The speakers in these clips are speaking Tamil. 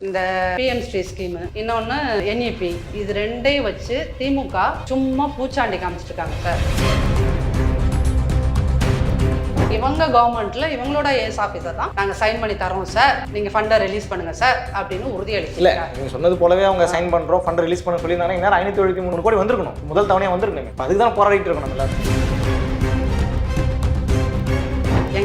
இந்த பிஎம் ஸ்கீமு ஸ்கீம் இன்னொன்று என்இபி இது ரெண்டையும் வச்சு திமுக சும்மா பூச்சாண்டி காமிச்சிட்டு இருக்காங்க சார். இவங்க கவர்மெண்ட்ல இவங்களோட ஏஎஸ் ஆஃபீஸர் தான் நாங்கள் சைன் பண்ணி தரோம் சார். நீங்கள் ஃபண்டை ரிலீஸ் பண்ணுங்க சார் அப்படின்னு இல்ல உறுதியளிக்கிறாங்க நீங்க சொன்னது போலவே அவங்க சைன் பண்றோம் ஃபண்ட் ரிலீஸ் பண்ண சொல்லியிருந்தாங்க இந்நேரம் ஐநூத்தி எழுபத்தி மூணு கோடி வந்திருக்கணும். முதல் தவணையா வந்திருக்கணும். அதுக்கு தான் போராடிட்டு இருக்கணும் எல்லாரும்.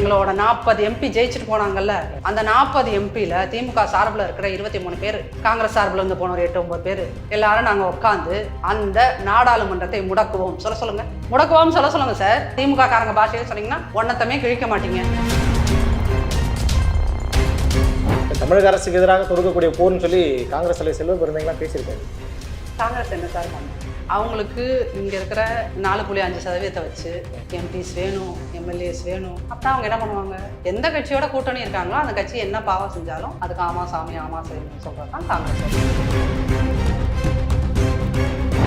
எங்களோட நாற்பது எம்பி ஜெயிச்சுட்டு போனாங்கல்ல அந்த நாற்பது எம்பியில் திமுக சார்பில் இருக்கிற இருபத்தி மூணு பேர் காங்கிரஸ் சார்பில் இருந்து போன ஒரு எட்டு ஒன்பது பேர் எல்லாரும் நாங்கள் உட்காந்து அந்த நாடாளுமன்றத்தை முடக்குவோம். சொல்ல சொல்லுங்க. முடக்குவோம் சொல்ல சொல்லுங்க சார் திமுக காரங்க பாஷையில் சொன்னீங்கன்னா ஒன்னத்தமே கிழிக்க மாட்டீங்க. தமிழக அரசுக்கு எதிராக தொடுக்கக்கூடிய போர்னு சொல்லி காங்கிரஸ் தலைவர் செல்வ பெருந்தங்களாம் பேசியிருக்காரு. காங்கிரஸ் என்ன சார் பண்ணும் அவங்களுக்கு இங்கே இருக்கிற நாலு புள்ளி அஞ்சு சதவீதத்தை வச்சு எம்பிஸ் வேணும் எம்எல்ஏஸ் வேணும். அப்புறம் அவங்க என்ன பண்ணுவாங்க? எந்த கட்சியோட கூட்டணி இருக்காங்களோ அந்த கட்சி என்ன பாவம் செஞ்சாலும் அதுக்கு ஆமா சாமி ஆமா செய்யணும்னு சொல்கிறது தான் காங்கிரஸ்.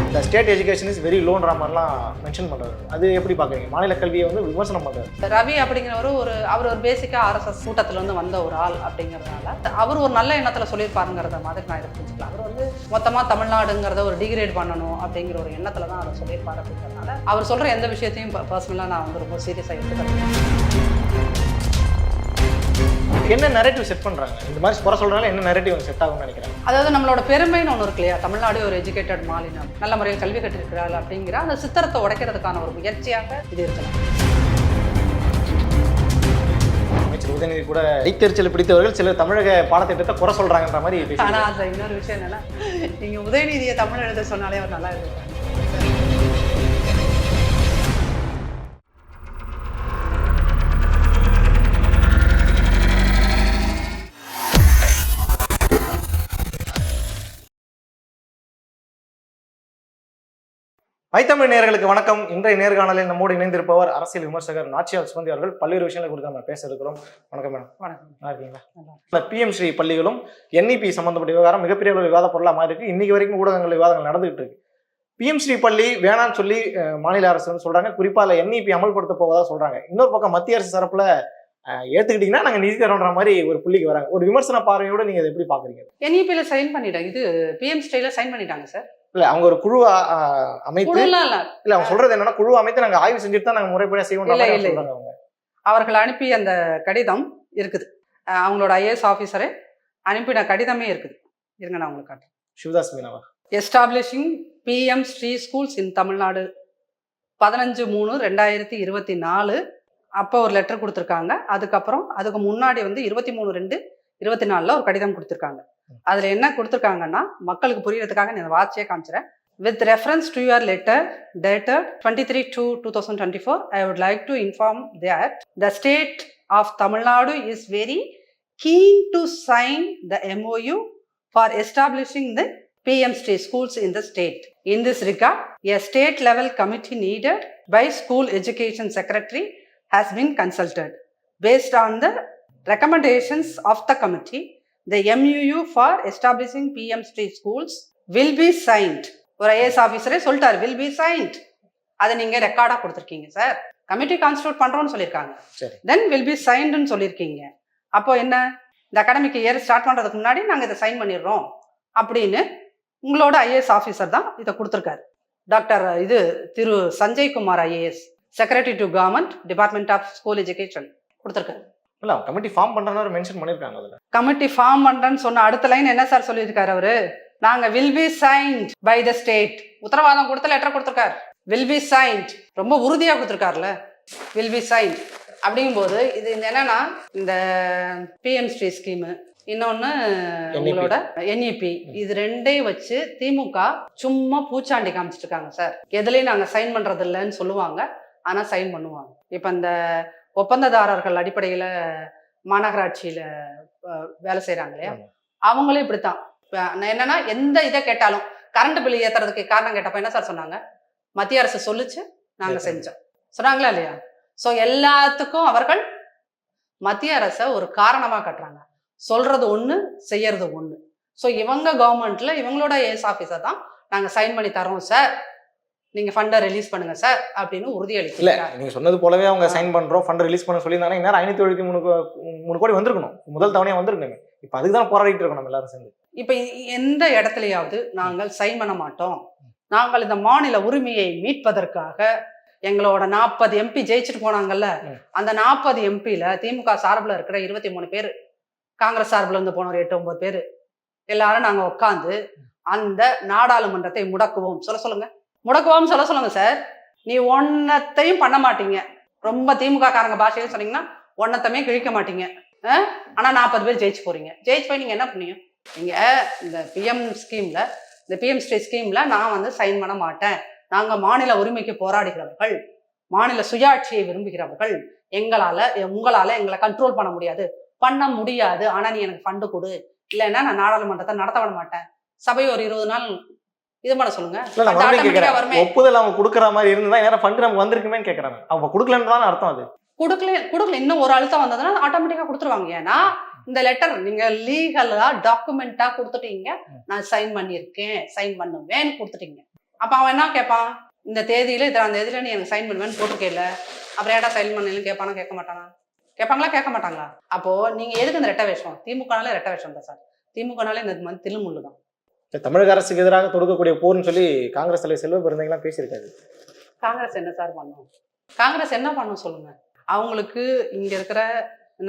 இந்த ஸ்டேட் எஜுகேஷன் இஸ் வெரி லோன்ற மாதிரிலாம் மென்ஷன் பண்றாரு. அது எப்படி பார்க்குறீங்க? மாநில கல்வியை வந்து விமர்சனம் பண்றாரு. ரவி அப்படிங்கிறவரு ஒரு அவர் ஒரு பேசிக்காக ஆர்எஸ்எஸ் கூட்டத்தில் இருந்து வந்த ஒரு ஆள் அப்படிங்கிறதுனால அவர் ஒரு நல்ல எண்ணத்தில் சொல்லியிருப்பாருங்கிறத மாதிரி நான் இதை புரிஞ்சுக்கலாம். அவர் வந்து மொத்தமாக தமிழ்நாடுங்கிறத ஒரு டிகிரேட் பண்ணணும் அப்படிங்கிற ஒரு எண்ணத்தில் தான் அவர் சொல்லியிருப்பார் அப்படிங்கிறதுனால அவர் சொல்கிற எந்த விஷயத்தையும் பர்சனலாக நான் வந்து ரொம்ப சீரியஸாக எடுத்துக்கிறேன் என்ன நரேட்டிவ் செட் பண்றாங்க? இந்த மாதிரி குறை சொல்றதுனால என்ன நரேட்டிவ் செட் ஆகும்னு நினைக்கிறேன்? அதாவது நம்மளோட பெருமைன்னு ஒன்று இருக்கு இல்லையா? தமிழ்நாடு ஒரு எஜுகேட்டட் மாநிலம். நல்ல முறையில் கல்வி கற்றிருக்கிறாள் அப்படிங்கிற அந்த சித்திரத்தை உடைக்கிறதுக்கான ஒரு முயற்சியாக இது இருக்கலாம். அமைச்சர் உதயநிதி கூட டைத்தெரிச்சல் பிடித்தவர்கள் சிலர் தமிழக பாடத்திட்டத்தை குறை சொல்றாங்கன்ற மாதிரி ஆனால் அதில் இன்னொரு விஷயம் என்னன்னா நீங்கள் உதயநிதியை தமிழ் எழுத சொன்னாலே அவர் நல்லா எழுதுவார். மைத்தமிழ் நேயர்களுக்கு வணக்கம். இன்றைய நேர்காணலில் நம்மோடு இணைந்திருப்பவர் அரசியல் விமர்சகர் நாச்சியார் சுமந்தி அவர்கள். பல்வேறு விஷயங்களை குறித்து நம்ம பேச இருக்கிறோம். வணக்கம் மேடம். வணக்கம். நல்லா இருக்கீங்களா? பிஎம் ஸ்ரீ பள்ளிகளும் என்இபி சம்பந்தப்பட்ட விவகாரம் மிகப்பெரிய ஒரு விவாத பொருளாக மாறி இருக்கு இன்னைக்கு வரைக்கும் ஊடகங்கள் விவாதங்கள் நடந்துகிட்டு இருக்கு. பிஎம் ஸ்ரீ பள்ளி வேணாம்னு சொல்லி மாநில அரசு வந்து சொல்றாங்க. குறிப்பா அதில் என்இபி அமல்படுத்த போவதா சொல்றாங்க. இன்னொரு பக்கம் மத்திய அரசு தரப்புல ஏத்துக்கிட்டீங்கன்னா நாங்க நிதி தரோன்ற மாதிரி ஒரு புள்ளிக்கு வராங்க. ஒரு விமர்சன பார்வையோட நீங்க எப்படி பாக்குறீங்க என்இபியில் E சைன் பண்ணிட்டாங்க இது பிஎம் ஸ்டைல சைன் பண்ணிட்டாங்க சார் இல்ல அவங்க ஒரு குழு அஹ், அமைத்து இல்ல அவங்க சொல்றது என்னன்னா குழு அமைத்து நாங்க ஆய்வு செஞ்சுட்டு தான் நாங்க முறைப்படியா செய்வோம் அவங்க. அவர்கள் அனுப்பிய அந்த கடிதம் இருக்குது. அவங்களோட ஐஏஎஸ் ஆஃபீஸரே அனுப்பின கடிதமே இருக்குது. இருங்க நான் உங்களுக்கு காட்டுறேன். Sivadas மீனவா? Establishing PM Shri schools in Tamil Nadu பதினஞ்சு மூணு ரெண்டாயிரத்தி இருபத்தி நாலு. அப்போ ஒரு லெட்டர் கொடுத்துருக்காங்க. அதுக்கப்புறம் அதுக்கு முன்னாடி வந்து இருபத்தி மூணு ரெண்டு இருபத்தி நாலில் ஒரு கடிதம் கொடுத்துருக்காங்க. அதில் என்ன கொடுத்துருக்காங்கன்னா மக்களுக்கு புரியறதுக்காக நான் வாட்சியே காமிச்சிறேன் with reference to your letter dated twenty three two two thousand twenty four I would like to inform that the state of Tamil Nadu is very keen to sign the MOU for establishing the PM state schools in the state. In this regard, a state level committee needed by school education secretary has been consulted. Based on the recommendations of the committee, the MUU for establishing PM state schools will be signed. ஒரு ஐஏஎஸ் ஆஃபீஸரே சொல்லிட்டாரு வில் பி சைன்ட் அதை நீங்கள் ரெக்கார்டாக கொடுத்துருக்கீங்க சார் கமிட்டி கான்ஸ்டியூட் பண்ணுறோன்னு சொல்லியிருக்காங்க. தென் வில் பி சைன்டுன்னு சொல்லியிருக்கீங்க. அப்போ என்ன? இந்த அகாடமிக் இயர் ஸ்டார்ட் பண்ணுறதுக்கு முன்னாடி நாங்கள் இதை சைன் பண்ணிடுறோம் அப்படின்னு உங்களோட ஐஏஎஸ் ஆஃபீஸர் தான் இதை கொடுத்துருக்காரு. டாக்டர் இது Thiru Sanjay Kumar IAS secretary to government department of school education கொடுத்துருக்காரு. இல்ல கமிட்டி ஃபார்ம் பண்ற மென்ஷன் பண்ணிருக்காங்க அதுல. கமிட்டி ஃபார்ம் பண்ணுறேன்னு சொன்ன அடுத்த லைன் என்ன சார் சொல்லியிருக்காரு அவரு? நாங்கள் will be signed by the state உத்தரவாதம் கொடுத்த லெட்டர் கொடுத்துருக்காரு. வில் பி சைன்ட் ரொம்ப உறுதியாக கொடுத்துருக்காருல்ல. வில் பி சைன்ட் அப்படிங்கும்போது இது என்னன்னா இந்த பிஎம் ஸ்ரீ ஸ்கீமு இன்னொன்று உங்களோட என்இபி இது ரெண்டையும் வச்சு திமுக சும்மா பூச்சாண்டி காமிச்சிட்டு இருக்காங்க சார் எதுலையும் நாங்கள் சைன் பண்றது இல்லைன்னு சொல்லுவாங்க. ஆனால் சைன் பண்ணுவாங்க. இப்போ இந்த ஒப்பந்ததாரர்கள் அடிப்படையில் மாநகராட்சியில் வேலை செய்கிறாங்க இல்லையா. அவங்களும் இப்படித்தான். இப்ப நான் என்னன்னா எந்த இதை கேட்டாலும் கரண்ட் பில் ஏத்துறதுக்கு காரணம் கேட்டப்ப என்ன சார் சொன்னாங்க? மத்திய அரசு சொல்லுச்சு நாங்க ஏத்துறோம். செஞ்சோம். சொன்னாங்களா இல்லையா? ஸோ எல்லாத்துக்கும் அவர்கள் மத்திய அரசை ஒரு காரணமா கட்டுறாங்க. சொல்றது ஒண்ணு செய்யறது ஒண்ணு. ஸோ இவங்க கவர்மெண்ட்ல இவங்களோட ஏஎஸ் ஆஃபீஸர் தான் நாங்க சைன் பண்ணி தரோம் சார் நீங்க ஃபண்டை ரிலீஸ் பண்ணுங்க சார் அப்படின்னு இல்ல உறுதியளிக்கிறாங்க நீங்க சொன்னது போலவே அவங்க சைன் பண்றோம் ஃபண்ட் ரிலீஸ் பண்ண சொல்லியிருந்தாங்க இந்நேரம் ஐநூத்தி எழுபத்தி மூணு மூணு கோடி வந்திருக்கணும். முதல் தவணையா வந்திருக்கணும். இப்போ அதுக்கு தான் போராடிட்டு இருக்கோம் நம்ம எல்லாரும் சேர்ந்து. இப்ப எந்த இடத்துலயாவது நாங்கள் சைன் பண்ண மாட்டோம். நாங்கள் இந்த மாநில உரிமையை மீட்பதற்காக எங்களோட நாற்பது எம்பி ஜெயிச்சுட்டு போனாங்கல்ல. அந்த நாற்பது எம்பியில திமுக சார்பில் இருக்கிற இருபத்தி மூணு பேர் காங்கிரஸ் சார்பில் இருந்து போன ஒரு எட்டு ஒன்பது பேர் எல்லாரும் நாங்க உட்காந்து அந்த நாடாளுமன்றத்தை முடக்குவோம். சொல்ல சொல்லுங்க. முடக்குவோம் சொல்ல சொல்லுங்க சார் நீ ஒன்னத்தையும் பண்ண மாட்டீங்க. ரொம்ப திமுக காரங்க பாஷையில சொன்னீங்கன்னா ஒன்னத்தமே கிழிக்க மாட்டீங்க. அஹ்? ஆனா நாற்பது பேர் ஜெயிச்சு போறீங்க. ஜெயிச்சு போய் நீங்க என்ன பண்ணீங்க? நீங்க இந்த பிஎம் ஸ்கீம்ல இந்த பிஎம் ஸ்ரீ ஸ்கீம்ல நான் வந்து சைன் பண்ண மாட்டேன். நாங்க மாநில உரிமைக்கு போராடுகிறவர்கள் மாநில சுயாட்சியை விரும்புகிறவர்கள் எங்களால உங்களால எங்களை கண்ட்ரோல் பண்ண முடியாது. பண்ண முடியாது. ஆனா நீ எனக்கு ஃபண்டு கொடு. இல்லைன்னா நான் நாடாளுமன்றத்தை நடத்த விட மாட்டேன். சபை ஒரு இருபது நாள் இது பண்ண சொல்லுங்க. இல்ல நான் வருமே. ஒப்புதல் அவங்க கொடுக்குற மாதிரி இருந்தா நேரம் ஃபண்ட் நமக்கு வந்திருக்குமேன்னு கேட்கறாங்க அவங்க கொடுக்கலன்னு தான் அர்த்தம் அது. கொடுக்கல கொடுக்கல. இன்னும் ஒரு அழுத்தம் வந்ததுன்னா ஆட்டோமேட்டிக்கா கொடுத்துருவாங்க. ஏன்னா இந்த லெட்டர் நீங்க லீகலா டாக்குமெண்டா கொடுத்துட்டீங்க. நான் சைன் பண்ணியிருக்கேன் சைன் பண்ணுவேன்னு கொடுத்துட்டீங்க. அப்ப அவன் என்ன கேட்பான் இந்த தேதியில இத்தனை தேதியில நீ எனக்கு சைன் பண்ணுவேன்னு போட்டிருக்கேல்ல. அப்புறம் ஏடா சைன் பண்ணலன்னு கேட்பானா கேட்க மாட்டானா? கேட்பாங்களா கேட்க மாட்டாங்களா? அப்போ நீங்க எதுக்கு இந்த ரெட்ட வேஷம் திமுகனாலே ரெட்ட வேஷம் தான் சார். திமுகனாலே இந்த மாதிரி தில்லுமுள்ளு தான். தமிழக அரசுக்கு எதிராக தொடுக்கக்கூடிய போர்னு சொல்லி காங்கிரஸ் தலைவர் செல்வ பெருந்தகலாம் பேசியிருக்காரு. காங்கிரஸ் என்ன சார் பண்ணும்? காங்கிரஸ் என்ன பண்ணும் சொல்லுங்க. அவங்களுக்கு இங்க இருக்கிற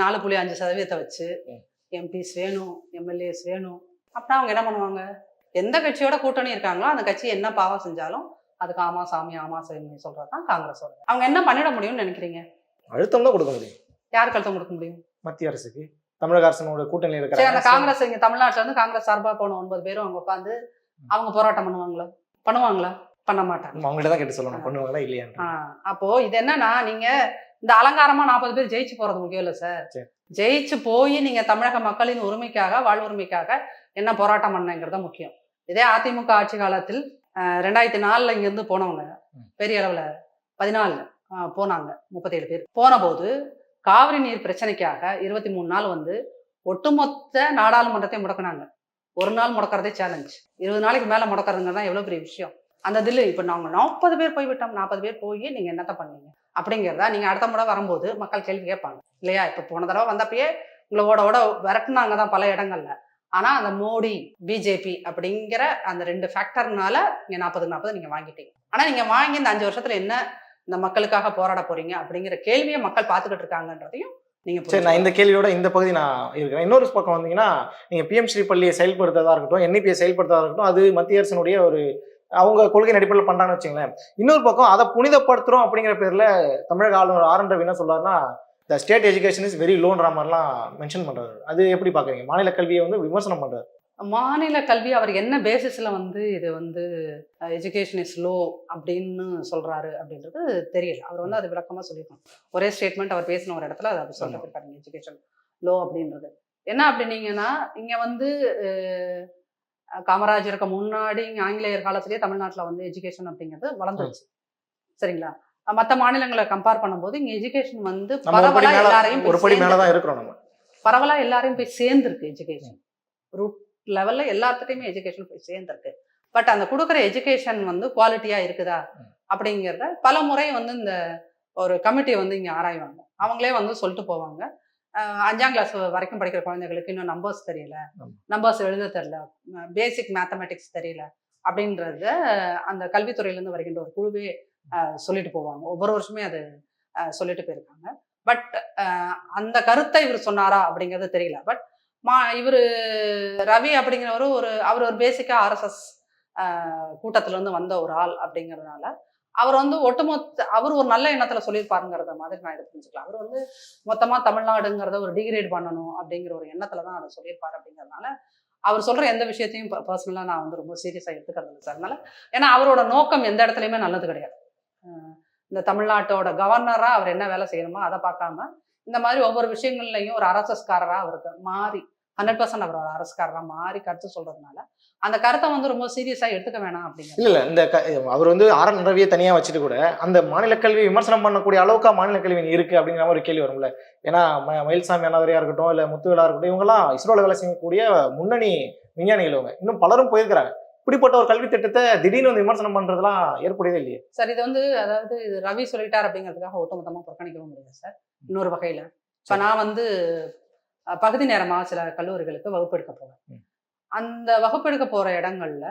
நாலு புள்ளி அஞ்சு சதவீதத்தை வச்சு. எம்பிஸ் வேணும் எம்எல்ஏஸ் வேணும். அப்படின்னா அவங்க என்ன பண்ணுவாங்க? எந்த கட்சியோட கூட்டணி இருக்காங்களோ அந்த கட்சி என்ன பாவம் செஞ்சாலும் அதுக்கு ஆமா சாமி ஆமா சாமி சொல்றது தான் காங்கிரஸோட. அவங்க என்ன பண்ணிட முடியும்னு நினைக்கிறீங்க? அழுத்தம் தான் கொடுக்க முடியும். யாருக்கு அழுத்தம் கொடுக்க முடியும்? மத்திய அரசுக்கு. தமிழக அரசனோட கூட்டணியில் அந்த இருக்கிற காங்கிரஸ் இங்க தமிழ்நாட்டுல இருந்து காங்கிரஸ் சார்பா போன ஒன்பது பேரும் அவங்க உட்காந்து அவங்க போராட்டம் பண்ணுவாங்களா? பண்ணுவாங்களா? பண்ண மாட்டாங்க. அவங்கள்ட்ட தான் கேட்டு சொல்லணும். பண்ணுவாங்களா இல்லையான்னு ஆ, அப்போ இது என்னன்னா நீங்க இந்த அலங்காரமா நாற்பது பேர் ஜெயிச்சு போறது முக்கியம் இல்ல சார். ஜெயிச்சு போய் நீங்க தமிழக மக்களின் உரிமைக்காக வாழ்வுரிமைக்காக என்ன போராட்டம் பண்ணங்கிறத முக்கியம். இதே அதிமுக ஆட்சி காலத்தில் அஹ், ரெண்டாயிரத்தி நாலுல இங்க இருந்து போனவங்க. பெரிய அளவுல பதினாலு போனாங்க முப்பத்தேழு பேர். போன போது காவிரி நீர் பிரச்சனைக்காக இருபத்தி மூணு நாள் வந்து ஒட்டுமொத்த நாடாளுமன்றத்தை முடக்கினாங்க. ஒரு நாள் முடக்கிறதே சேலஞ்ச் இருபது நாளைக்கு மேலே முடக்கிறதுங்கிறது தான் எவ்வளோ பெரிய விஷயம். அந்த இதில் இப்போ நாங்கள் நாற்பது பேர் போய்விட்டோம் நாற்பது பேர் போய் நீங்கள் என்னத்த பண்ணீங்க? அப்படிங்கிறதா நீங்கள் அடுத்த முறை வரும்போது மக்கள் கேள்வி கேட்பாங்க. இல்லையா? இப்போ போன தடவை வந்தப்பயே உங்களை ஓட ஓட தான் பல இடங்கள்ல. ஆனால் அந்த மோடி பிஜேபி அப்படிங்கிற அந்த ரெண்டு ஃபேக்டர்னால நீங்கள் நாற்பதுக்கு நாற்பது நீங்கள் வாங்கிட்டீங்க. ஆனால் நீங்கள் வாங்கி இந்த அஞ்சு வருஷத்தில் என்ன இந்த மக்களுக்காக போராட போறீங்க அப்படிங்கிற கேள்வியை மக்கள் பார்த்துக்கிட்டு இருக்காங்கன்றதையும் சரி நான் இந்த கேள்வியோட இந்த பகுதி நான் இருக்கிறேன் இன்னொரு பக்கம் வந்தீங்கன்னா நீங்க பிஎம் ஸ்ரீ பள்ளியை செயல்படுத்துறதா இருக்கட்டும் என்இபியை செயல்படுத்துறதா இருக்கட்டும் அது மத்திய அரசினுடைய ஒரு அவங்க கொள்கை அடிப்படையில் பண்றாங்கன்னு வச்சுங்களேன் இன்னொரு பக்கம் அதை புனிதப்படுத்துறோம் அப்படிங்கிற பேர்ல தமிழக ஆளுநர் ஆர் என் ரவி என்ன சொல்றாருன்னா the state education is very லோன்ற மாதிரிலாம் மென்ஷன் பண்றாரு. அது எப்படி பாக்குறீங்க மாநில கல்வியை வந்து விமர்சனம் பண்றாரு. மாநில கல்வி அவர் என்ன பேசிஸ்ல வந்து இது வந்து எஜுகேஷன் இஸ் லோ அப்படின்னு சொல்றாரு அப்படின்றது தெரியல. அவர் வந்து அது விளக்கமா சொல்லியிருக்கணும் ஒரே ஸ்டேட்மெண்ட் அவர் பேசின ஒரு இடத்துல அதை அவர் சொல்லிட்டு இருக்காருங்க எஜுகேஷன் லோ அப்படின்றது. என்ன அப்படின்னீங்கன்னா இங்க வந்து காமராஜருக்கு முன்னாடி இங்க ஆங்கிலேயர் காலத்திலேயே தமிழ்நாட்டுல வந்து எஜுகேஷன் அப்படிங்கிறது வளர்ந்துருச்சு. சரிங்களா? மற்ற மாநிலங்களை கம்பேர் பண்ணும்போது இங்க எஜுகேஷன் வந்து நம்ம ஒரு படி பரவலா மேல எல்லாரையும் போய் ஒரு படி மேல தான் சேர்ந்திருக்கு. இருக்கிறோம் நம்ம. பரவலா எல்லாரையும் போய் சேர்ந்துருக்கு எஜுகேஷன் ரூட் லெவல்ல எல்லாத்துட்டையுமே எஜுகேஷன் போய் சேர்ந்துருக்கு. பட் அந்த கொடுக்குற எஜுகேஷன் வந்து குவாலிட்டியா இருக்குதா? அப்படிங்கிறத பல முறை வந்து இந்த ஒரு கமிட்டி வந்து இங்க ஆராய்வாங்க. அவங்களே வந்து சொல்லிட்டு போவாங்க. அஞ்சாம் கிளாஸ் வரைக்கும் படிக்கிற குழந்தைகளுக்கு இன்னும் நம்பர்ஸ் தெரியல. நம்பர்ஸ் எழுத தெரியல. பேசிக் மேத்தமெட்டிக்ஸ் தெரியல. அப்படின்றத அந்த கல்வித்துறையிலேருந்து வருகின்ற ஒரு குழுவே சொல்லிட்டு போவாங்க. ஒவ்வொரு வருஷமே அது சொல்லிட்டு போயிருக்காங்க. பட் அந்த கருத்தை இவர் சொன்னாரா அப்படிங்கிறது தெரியல. பட் மா இவர் ரவி அப்படிங்கிறவரு ஒரு அவர் ஒரு பேசிக்காக ஆர்எஸ்எஸ் கூட்டத்திலேருந்து வந்த ஒரு ஆள் அப்படிங்கிறதுனால அவர் வந்து ஒட்டுமொத்த அவர் ஒரு நல்ல எண்ணத்தில் சொல்லியிருப்பாருங்கிறத மாதிரி நான் இதை புரிஞ்சுக்கலாம். அவர் வந்து மொத்தமாக தமிழ்நாடுங்கிறத ஒரு டிகிரேட் பண்ணணும் அப்படிங்கிற ஒரு எண்ணத்தில் தான் அதை சொல்லியிருப்பார் அப்படிங்கிறதுனால அவர் சொல்கிற எந்த விஷயத்தையும் பர்சனலாக நான் வந்து ரொம்ப சீரியஸாக எடுத்துக்கிறது இல்லை சார் அதனால ஏன்னா அவரோட நோக்கம் எந்த இடத்துலையுமே நல்லது கிடையாது. இந்த தமிழ்நாட்டோட கவர்னராக அவர் என்ன வேலை செய்யணுமோ அதை பார்க்காம இந்த மாதிரி ஒவ்வொரு விஷயங்கள்லையும் ஒரு அரசஸ்காரராக அவருக்கு மாறி ஹண்ட்ரட் பர்சன்ட் அவர் ஒரு அரசுக்காரரா மாறி கருத்து சொல்றதுனால அந்த கருத்தை வந்து ரொம்ப சீரியஸா எடுத்துக்க வேணாம் அப்படிங்கிறது. இல்ல இந்த அவர் வந்து ஆர் என் ரவியை தனியா வச்சுட்டு கூட அந்த மாநில கல்வி விமர்சனம் பண்ணக்கூடிய அளவுக்கா மாநில கல்வி இருக்கு அப்படிங்கிற மாதிரி ஒரு கேள்வி வரும்ல. ஏன்னா மயில்சாமி அண்ணாதுரையா இருக்கட்டும் இல்ல முத்துவேலா இருக்கட்டும் இவங்கெல்லாம் இஸ்ரோல வேலை செய்யக்கூடிய முன்னணி விஞ்ஞானிகள் இவங்க. இன்னும் பலரும் போயிருக்கிறாங்க. இப்படிப்பட்ட ஒரு கல்வி திட்டத்தை திடீர்னு வந்து விமர்சனம் பண்றதுலாம் ஏற்புடையதே இல்லையே. சார் இது வந்து அதாவது இது ரவி சொல்லிட்டார் அப்படிங்கிறதுக்காக ஒட்டுமொத்தமா புறக்கணிக்கவும் முடியாது சார். இன்னொரு வகையில. இப்ப நான் வந்து பகுதி நேரமாக சில கல்லூரிகளுக்கு வகுப்பெடுக்க போவேன். அந்த வகுப்பெடுக்க போற இடங்கள்ல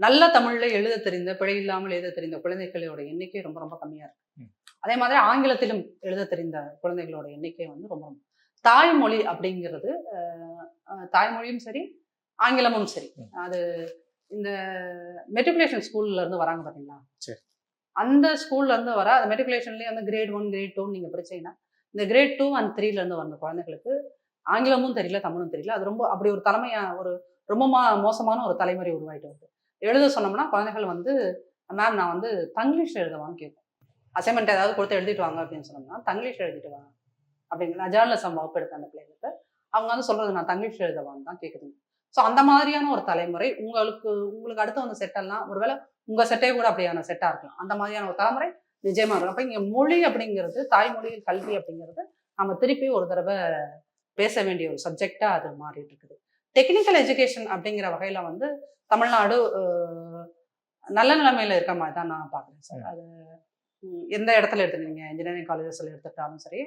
நல்ல தமிழ்ல எழுத தெரிந்த பிழை இல்லாமல் எழுத தெரிந்த குழந்தைகளோட எண்ணிக்கை ரொம்ப ரொம்ப கம்மியா இருக்கு. அதே மாதிரி ஆங்கிலத்திலும் எழுத தெரிந்த குழந்தைகளோட எண்ணிக்கை வந்து ரொம்ப ரொம்ப தாய்மொழி அப்படிங்கிறது தாய்மொழியும் சரி ஆங்கிலமும் சரி. அது இந்த மெட்ரிகுலேஷன் ஸ்கூல்ல இருந்து வராங்க பாத்தீங்களா சரி. அந்த ஸ்கூல்ல இருந்து வர அந்த மெட்ரிகுலேஷன்லயே வந்து கிரேட் ஒன் கிரேட் டூ நீங்க பிரிச்சீங்கன்னா இந்த கிரேட் டூ அண்ட் த்ரீலேருந்து வந்த குழந்தைகளுக்கு ஆங்கிலமும் தெரியல தமிழும் தெரியல. அது ரொம்ப அப்படி ஒரு தலைமையா ஒரு ரொம்ப மோசமான ஒரு தலைமுறை உருவாகிட்டு வருது. எழுத சொன்னோம்னா குழந்தைகள் வந்து மேம் நான் வந்து தங்கிலீஷ் எழுதவான்னு கேட்கும் அசைன்மெண்ட் ஏதாவது கொடுத்து எழுதிட்டு வாங்க அப்படின்னு சொன்னோம்னா தங்கிலீஷ் எழுதிட்டு வாங்க அப்படின்னு. நான் ஜேர்னலிசம் வகுப்பு எடுத்தேன் அந்த பிள்ளைங்களுக்கு அவங்க வந்து சொல்றது நான் தங்கிலீஷ் எழுதவான்னு தான் கேட்குதுங்க ஸோ அந்த மாதிரியான ஒரு தலைமுறை உங்களுக்கு உங்களுக்கு அடுத்து வந்த செட்டெல்லாம் ஒருவேளை உங்கள் செட்டே கூட அப்படியான செட்டாக இருக்கலாம். அந்த மாதிரியான ஒரு தலைமுறை நிஜயமா இருக்கும். அப்ப இங்க மொழி அப்படிங்கிறது தாய்மொழி கல்வி அப்படிங்கிறது நம்ம திருப்பி ஒரு தடவை பேச வேண்டிய ஒரு சப்ஜெக்டா அது மாறிட்டு இருக்குது. டெக்னிக்கல் எஜுகேஷன் அப்படிங்கிற வகையில வந்து தமிழ்நாடு நல்ல நிலைமையில இருக்க மாதிரி தான் நான் பார்க்குறேன் சார். அது எந்த இடத்துல எடுத்துக்கிறீங்க? இன்ஜினியரிங் காலேஜஸ்ல எடுத்துக்கிட்டாலும் சரி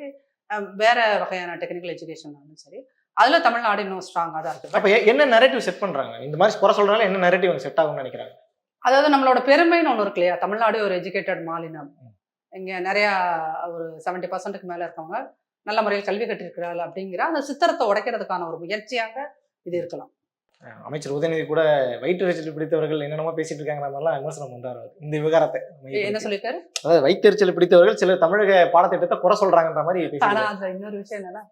வேற வகையான டெக்னிக்கல் எஜுகேஷனாலும் சரி அதுல தமிழ்நாடு இன்னும் ஸ்ட்ராங்காக தான் இருக்கு. அப்ப என்ன நெரேட்டிவ் செட் பண்றாங்க? இந்த மாதிரி குறை சொல்றதுனால என்ன நெரேட்டிவ் செட் ஆகும்னு நினைக்கிறாங்க? அதாவது நம்மளோட பெருமைன்னு ஒன்று இருக்கு இல்லையா? தமிழ்நாடு ஒரு எஜுகேட்டட் மாநிலம். இங்க நிறைய ஒரு செவன்டி பர்சன்ட்டுக்கு மேல இருக்கவங்க நல்ல முறையில் கல்வி கற்றிருக்கிறாள் அப்படிங்கிற அந்த சித்திரத்தை உடைக்கிறதுக்கான ஒரு முயற்சியாக இது இருக்கலாம். அமைச்சர் உதயநிதி கூட வயிற்றுச்சல் பிடித்தவர்கள் என்னென்னமோ பேசிட்டு இருக்காங்க மாதிரிலாம் விமர்சனம் அவர். இந்த விவகாரத்தை என்ன. சொல்லியிருக்காரு? அதாவது வயிற்றுச்சல் பிடித்தவர்கள் சில தமிழக பாடத்திட்டத்தை குறை சொல்றாங்கன்ற மாதிரி ஆனா பேசிட்டு அதுல இன்னொரு விஷயம் என்னன்னா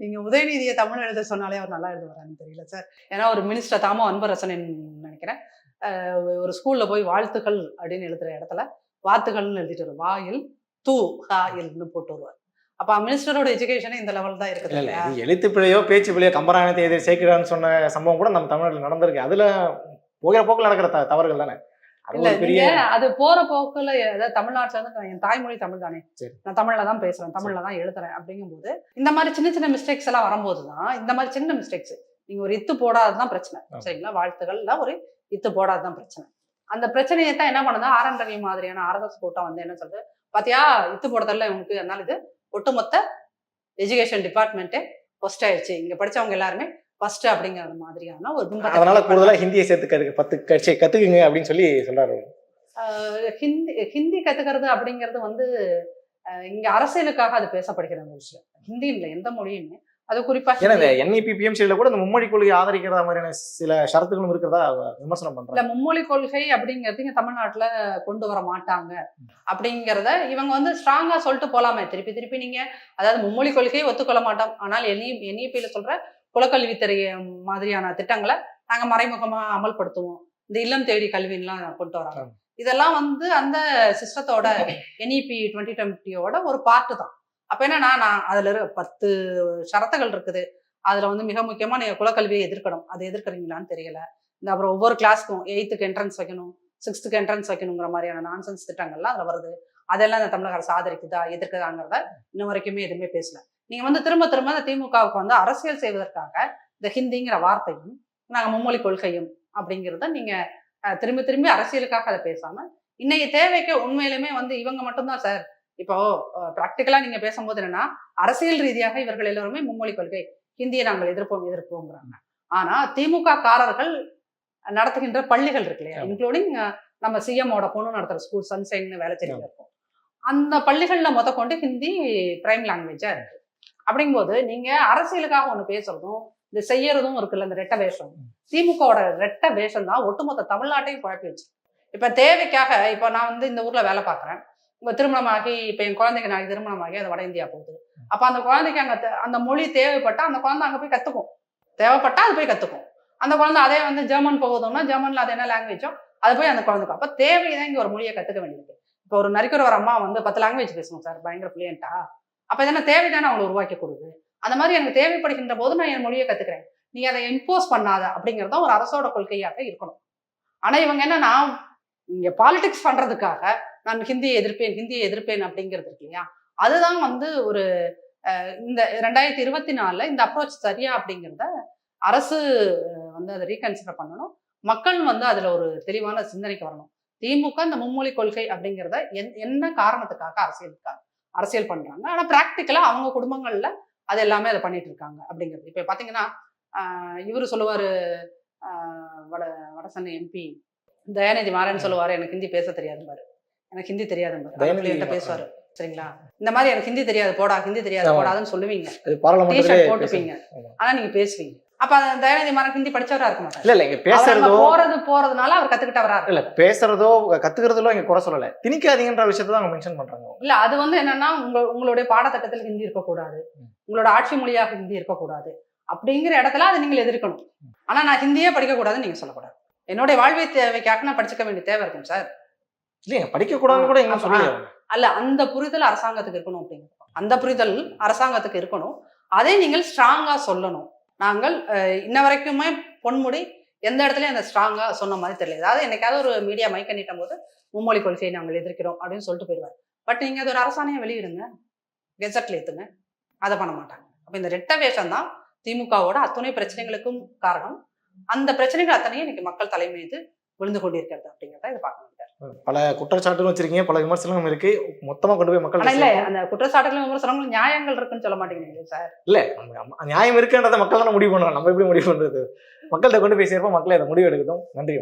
நீங்க உதயநிதியை தமிழ் எழுத சொன்னாலே அவர் நல்லா எழுதுவாரான்னு தெரியல சார். ஏன்னா ஒரு மினிஸ்டர் தாமோ அன்பரசன் நினைக்கிறேன். ஒரு ஸ்கூல்ல போய் வாழ்த்துக்கள் அப்படின்னு எழுதுற இடத்துல வாத்துகள்னு எழுதிட்டு வருவார் வாயில் தூ ஹாயில்னு போட்டு வருவார். அப்ப மினிஸ்டரோட எஜுகேஷனே இந்த லெவல் தான் இருக்குது இல்ல எழுத்து பிழையோ பேச்சு பிழையோ கம்பராயணத்தை எதிர் சேர்க்கிறான்னு சொன்ன சம்பவம் கூட நம்ம தமிழ்நாட்டில் நடந்திருக்கு. அதுல போகிற போக்கில் நடக்கிற த- தவறுகள் தானே? இல்ல அது போற போக்குல அதாவது தமிழ்நாட்டுல இருந்து என் தாய்மொழி தமிழ் தானே. நான் தமிழ்ல தான் பேசுறேன் தமிழ்ல தான் எழுதுறேன் அப்படிங்கும்போது இந்த மாதிரி சின்ன சின்ன மிஸ்டேக்ஸ் எல்லாம் வரும்போது தான் இந்த மாதிரி சின்ன மிஸ்டேக்ஸ் நீங்க ஒரு இத்து போடாததான் பிரச்சனை. சரிங்களா? வாழ்த்துக்கள்ல ஒரு இத்து போடாததான் பிரச்சனை. அந்த பிரச்சனையை தான் என்ன பண்ணுது ஆர் என் ரவி மாதிரியான ஆர்எஸ்எஸ் கூட்டம் வந்து என்ன சொல்றது? பாத்தியா? இத்து போடுறதில்ல இவனுக்கு அதனால இது ஒட்டுமொத்த எஜுகேஷன் டிபார்ட்மெண்ட்டே ஃபர்ஸ்ட் ஆயிடுச்சு இங்க படிச்சவங்க எல்லாருமே ஃபர்ஸ்ட் அப்படிங்கிற மாதிரியான ஒரு அதனால கூடுதலா ஹிந்தியை சேர்த்துக்க பத்து கட்சி கத்துக்குங்க அப்படின்னு சொல்லி சொல்றாரு ஹிந்தி ஹிந்தி கத்துக்கிறது அப்படிங்கிறது வந்து இங்க அரசியலுக்காக அது பேசப்படுகிற ஒரு விஷயம். ஹிந்தி இல்லை எந்த மொழியுமே அது குறிப்பா ஏன்னா. என்இபி பிஎம்சியில கூட இந்த மும்மொழி கொள்கையை ஆதரிக்கிறதா மாதிரியான சில ஷரத்துகளும் இருக்கிறதா விமர்சனம் இல்ல பண்றாங்க மும்மொழி கொள்கை அப்படிங்கிறது இங்க தமிழ்நாட்டுல கொண்டு வர மாட்டாங்க. அப்படிங்கிறத இவங்க வந்து ஸ்ட்ராங்கா சொல்லிட்டு போலாமே. திருப்பி திருப்பி நீங்க அதாவது மும்மொழி கொள்கையை ஒத்துக்கொள்ள மாட்டோம். ஆனால் என்இ என்இபியில சொல்ற குலக்கல்வித்துறை மாதிரியான திட்டங்களை நாங்க மறைமுகமா அமல்படுத்துவோம். இந்த இல்லம் தேடி கல்வின்லாம் கொண்டு வராங்க. இதெல்லாம் வந்து அந்த சிஸ்டத்தோட என்இபி டுவெண்ட்டி டுவெண்ட்டியோட ஒரு பார்ட்டு தான். அப்ப என்னன்னா நான் அதுல இரு பத்து ஷரத்துகள் இருக்குது. அதுல வந்து மிக முக்கியமா நீங்க குலக்கல்வியை எதிர்க்கணும். அதை எதிர்க்கிறீங்களான்னு தெரியல. இந்த அப்புறம் ஒவ்வொரு கிளாஸ்க்கும் எயித்துக்கு என்ட்ரன்ஸ் வைக்கணும் சிக்ஸ்த்துக்கு என்ட்ரன்ஸ் வைக்கணுங்கிற மாதிரியான நான்சென்ஸ் திட்டங்கள்லாம் அதுல வருது. அதெல்லாம் இந்த தமிழக அரசு ஆதரிக்குதா எதிர்க்குதாங்கிறத இன்ன வரைக்குமே எதுவுமே பேசல. நீங்க வந்து திரும்ப திரும்ப இந்த திமுகவுக்கு வந்து அரசியல் செய்வதற்காக இந்த ஹிந்திங்கிற வார்த்தையும் நாங்கள் மும்மொழி கொள்கையும் அப்படிங்கிறத நீங்க திரும்ப திரும்பி திரும்பி அரசியலுக்காக அதை பேசாம இன்னைக்கு தேவைக்கு உண்மையிலுமே வந்து இவங்க மட்டும்தான் சார் இப்போ ப்ராக்டிக்கலா நீங்க பேசும்போது என்னன்னா அரசியல் ரீதியாக இவர்கள் எல்லோருமே மும்மொழி கொள்கை ஹிந்தியை நாங்கள் எதிர்ப்போம் எதிர்ப்போங்கிறாங்க. ஆனா திமுக காரர்கள் நடத்துகின்ற பள்ளிகள் இருக்கு இல்லையா. இன்க்ளூடிங் நம்ம சிஎம்மோட பொண்ணு நடத்துற ஸ்கூல் சன்சைன் வேலைச்சேரியில் இருக்கும். அந்த பள்ளிகள்ல முத கொண்டு ஹிந்தி பிரைம் லாங்குவேஜா இருக்கு. அப்படிங்கும்போது நீங்க அரசியலுக்காக ஒண்ணு பேசுறதும் இந்த செய்யறதும் இருக்குல்ல இந்த ரெட்ட வேஷம். திமுகவோட ரெட்ட வேஷம் தான் ஒட்டுமொத்த தமிழ்நாட்டையும் குழப்பி வச்சு இப்ப தேவைக்காக இப்ப நான் வந்து இந்த ஊர்ல வேலை பார்க்கறேன் உங்க திருமணமாகி இப்ப என் குழந்தைக்கு நாளைக்கு திருமணமாகி அது வட இந்தியா போகுது. அப்ப அந்த குழந்தைக்கு அங்க அந்த மொழி தேவைப்பட்டா அந்த குழந்தை அங்க போய் கத்துக்கும். தேவைப்பட்டா அது போய் கத்துக்கும். அந்த குழந்தை அதே வந்து ஜெர்மன் போகுதுன்னா ஜெர்மன்ல அது என்ன லாங்குவேஜோ அது போய் அந்த குழந்தைக்கும் அப்ப தேவைதான் இங்க ஒரு மொழியை கத்துக்க வேண்டியது இப்போ ஒரு நரிக்கிற ஒரு அம்மா வந்து பத்து லாங்குவேஜ் பேசுவோம் சார் பயங்கர ஃப்ளூயண்டா அப்ப இதெல்லாம் தேவைதானே அவங்களை உருவாக்கி கொடுக்குது. அந்த மாதிரி எனக்கு தேவைப்படுகின்ற போது நான் என் மொழியை கத்துக்கிறேன். நீ அதை இம்போஸ் பண்ணாத அப்படிங்கிறது தான் ஒரு அரசோட கொள்கையாக இருக்கணும். ஆனா இவங்க என்னன்னா இங்க பாலிடிக்ஸ் பண்றதுக்காக நான் ஹிந்தியை எதிர்ப்பேன் ஹிந்தியை எதிர்ப்பேன் அப்படிங்கிறது இருக்கு இல்லையா? அதுதான் வந்து ஒரு இந்த ரெண்டாயிரத்தி இருபத்தி நாலுல இந்த அப்ரோச் சரியா அப்படிங்கிறத அரசு வந்து அதை ரீகன்சிடர் பண்ணணும். மக்கள் வந்து அதுல ஒரு தெளிவான சிந்தனைக்கு வரணும். திமுக இந்த மும்மொழி கொள்கை அப்படிங்கிறத என்- என்ன காரணத்துக்காக அரசியலுக்காக அரசியல் பண்றாங்க? ஆனா பிராக்டிக்கலா அவங்க குடும்பங்கள்ல அது எல்லாமே அதை பண்ணிட்டு இருக்காங்க அப்படிங்கிறது. இப்போ பார்த்தீங்கன்னா இவர் சொல்லுவார் வட வடசென்னை எம்பி தயாநிதி மாறன் சொல்லுவார் எனக்கு ஹிந்தி பேச தெரியாதும்பாரு. எனக்கு ஹிந்தி மா- பேசுவார். சரிங்களா? இந்த மாதிரி எனக்கு ஹிந்தி தெரியாது போடா ஹிந்தி தெரியாது. போடாதுன்னு சொல்லுவீங்க. டிஷர்ட் போட்டுப்பீங்க. ஆனா நீங்க பேசுவீங்க. அப்ப தயாநிதி மாறன் ஹிந்தி படிச்சவரா இருக்க மாட்டாரு. இல்ல இல்ல இங்க பேசுறதோ போறது போறதுனால அவர் கத்துக்கிட்டவரா இல்ல பேசுறதோ கத்துக்கிறதுலோ இங்க குறை சொல்லல. திணிக்காதீங்கன்ற விஷயத்தை தான் அவங்க மென்ஷன் பண்றாங்க இல்ல அது வந்து என்னன்னா உங்க உங்களுடைய பாடத்திட்டத்தில் ஹிந்தி இருக்கக்கூடாது. உங்களோட ஆட்சி மொழியாக ஹிந்தி இருக்கக்கூடாது. அப்படிங்கிற இடத்துல அதை நீங்கள் எதிர்க்கணும். ஆனா நான் ஹிந்தியே படிக்க கூடாதுன்னு நீங்க சொல்லக்கூடாது. என்னுடைய வாழ்வை தேவைக்காக நான் படிச்சுக்க வேண்டிய தேவை இருக்கும் சார். இல்லைங்க படிக்க கூடாதுன்னு கூட எங்க ஆ, சொல்லி அல்ல அந்த புரிதல் அரசாங்கத்துக்கு இருக்கணும் அப்படிங்கிறது. அந்த புரிதல் அரசாங்கத்துக்கு இருக்கணும். அதை நீங்கள் ஸ்ட்ராங்கா சொல்லணும். நாங்கள் இன்ன வரைக்குமே பொன்முடி எந்த இடத்துலயும் அந்த ஸ்ட்ராங்கா சொன்ன மாதிரி தெரியல. அதாவது என்னைக்காவது ஒரு மீடியா மைக்க நீட்டும் போது மும்மொழி கொள்கையை நாங்கள் எதிர்க்கிறோம் அப்படின்னு சொல்லிட்டு போயிடுவார் பட் நீங்க அது ஒரு அரசாணையை வெளியிடுங்க. கெசட்ல ஏத்துங்க. அதை பண்ண மாட்டாங்க. அப்ப இந்த ரெட்ட வேஷம் தான் திமுகவோட அத்துணை பிரச்சனைகளுக்கும் காரணம். அந்த பிரச்சனைகள் அத்தனையும் இன்னைக்கு மக்கள் தலை மீது விழுந்து கொண்டிருக்கிறது அப்படிங்கிறத இதை பார்க்க முடியாது. பல குற்றச்சாட்டுகளும் வச்சிருக்கீங்க பல விமர்சனங்களும் இருக்கு. மொத்தமா கொண்டு போய் மக்கள் இல்ல அந்த குற்றச்சாட்டுகளும் விமர்சனங்களும் நியாயங்கள் இருக்குன்னு சொல்ல மாட்டேங்கிறீங்க சார். இல்ல நியாயம் இருக்குன்றதை மக்கள் தானே முடிவு பண்றாங்க நம்ம எப்படி முடிவு பண்றது? மக்கள்கிட்ட கொண்டு போய் சேர்ப்போம் மக்களை அதை முடிவு எடுக்கட்டும். நன்றி